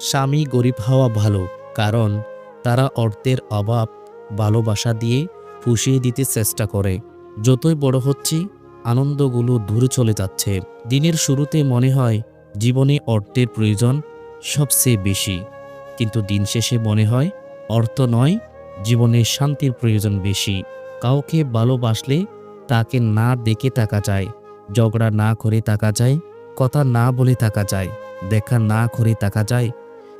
স্বামী গরিব হওয়া ভালো, কারণ তারা অর্থের অভাব, ভালোবাসা দিয়ে পুষিয়ে দিতে চেষ্টা করে। যতই বড় হচ্ছি, আনন্দগুলো দূরে চলে যাচ্ছে। দিনের শুরুতে মনে হয় জীবনে অর্থের প্রয়োজন সবচেয়ে বেশি। কিন্তু দিন শেষে মনে হয় অর্থ নয়, জীবনে শান্তির প্রয়োজন বেশি। কাউকে ভালোবাসলে তাকে না দেখে থাকা যায়, ঝগড়া না করে থাকা যায়, কথা না বলে থাকা যায়, দেখা না করে থাকা যায়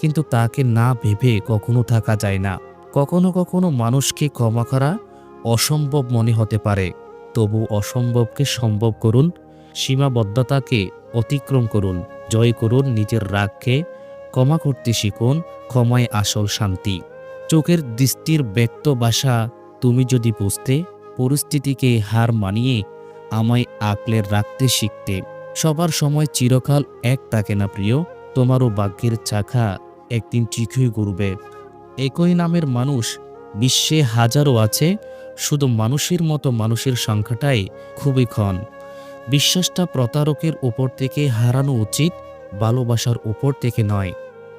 কিন্তু তাকে না ভেবে কখনো থাকা যায় না। কখনো কখনো মানুষকে ক্ষমা করা অসম্ভব মনে হতে পারে। তবু অসম্ভবকে সম্ভব করুন, সীমাবদ্ধতাকে অতিক্রম করুন, জয় করুন, নিজের রাগকে ক্ষমা করতে শিখুন, ক্ষমায় আসল শান্তি। চোখের দৃষ্টির ব্যক্ত ভাষা তুমি যদি বুঝতে, পরিস্থিতিকে হার মানিয়ে আমায় আঁকলে রাখতে শিখতে। সবার সময় চিরকাল এক থাকে না প্রিয়, তোমারও ভাগ্যের চাকা একদিন ঠিকই ঘুরবে একই নামের মানুষ বিশ্বে হাজারো আছে, শুধু মানুষের মতো মানুষের সংখ্যাটাই খুবই ক্ষণ। বিশ্বাসটা প্রতারকের উপর থেকে হারানো উচিত, ভালোবাসার উপর থেকে নয়।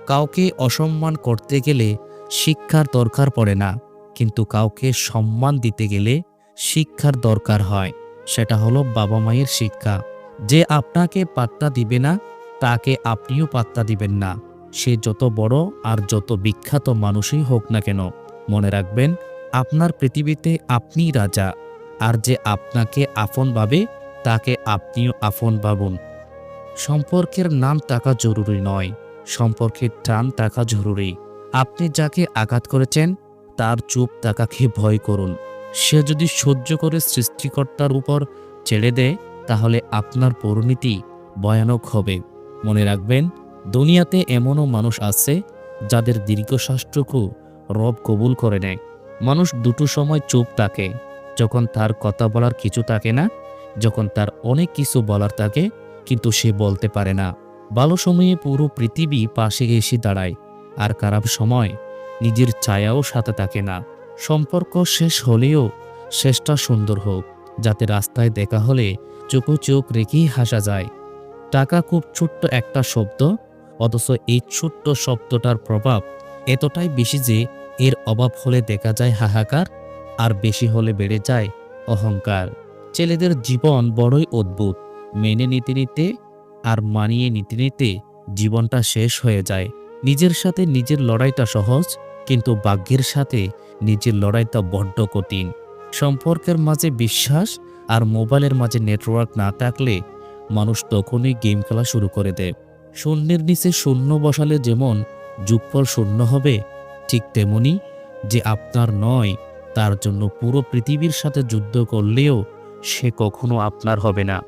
কাউকে অসম্মান করতে গেলে শিক্ষার দরকার পড়ে না, কিন্তু কাউকে সম্মান দিতে গেলে শিক্ষার দরকার হয়। সেটা হলো বাবা মায়ের শিক্ষা। যে আপনাকে পাত্তা দিবে না, তাকে আপনিও পাত্তা দিবেন না। সে যত বড় আর যত বিখ্যাত মানুষই হোক না কেন, মনে রাখবেন, আপনার পৃথিবীতে আপনিই রাজা। আর যে আপনাকে আপন ভাবে, তাকে আপনিও আপন ভাবুন। সম্পর্কের নাম টাকা জরুরি নয়, সম্পর্কের টান টাকা জরুরি। আপনি যাকে আঘাত করেছেন, তার চুপ তাকাকে ভয় করুন। সে যদি সহ্য করে সৃষ্টিকর্তার উপর ছেড়ে দেয়, তাহলে আপনার পরিণতি ভয়ানক হবে। মনে রাখবেন দুনিয়াতে এমনও মানুষ আছে যাদের দীর্ঘশ্বাসটুকু রব কবুল করে নেয়। মানুষ দুটো সময় চুপ থাকে, যখন তার কথা বলার কিছু থাকে না, যখন তার অনেক কিছু বলার থাকে, কিন্তু সে বলতে পারে না। ভালো সময়ে পুরো পৃথিবী পাশে এসে দাঁড়ায়, আর খারাপ সময় নিজের ছায়াও সাথে থাকে না। সম্পর্ক শেষ হলেও শেষটা সুন্দর হোক, যাতে রাস্তায় দেখা হলে চোখো চোখ রেখেই হাসা যায়। টাকা খুব ছোট্ট একটা শব্দ অথচ এই ছোট্ট শব্দটার প্রভাব এতটাই বেশি যে এর অভাব হলে দেখা যায় হাহাকার, আর বেশি হলে বেড়ে যায় অহংকার। ছেলেদের জীবন বড়ই অদ্ভুত। মেনে নিতে নিতে আর মানিয়ে নিতে নিতে জীবনটা শেষ হয়ে যায়। নিজের সাথে নিজের লড়াইটা সহজ, কিন্তু ভাগ্যের সাথে নিজের লড়াইটা বড্ড কঠিন। সম্পর্কের মাঝে বিশ্বাস আর মোবাইলের মাঝে নেটওয়ার্ক না থাকলে মানুষ তখনই গেম খেলা শুরু করে দেয়। শূন্যের নিচে শূন্য বসালে যেমন যুগফল শূন্য হবে, ঠিক তেমনি যে আপনার নয়, তার জন্য পুরো পৃথিবীর সাথে যুদ্ধ করলেও সে কখনো আপনার হবে না।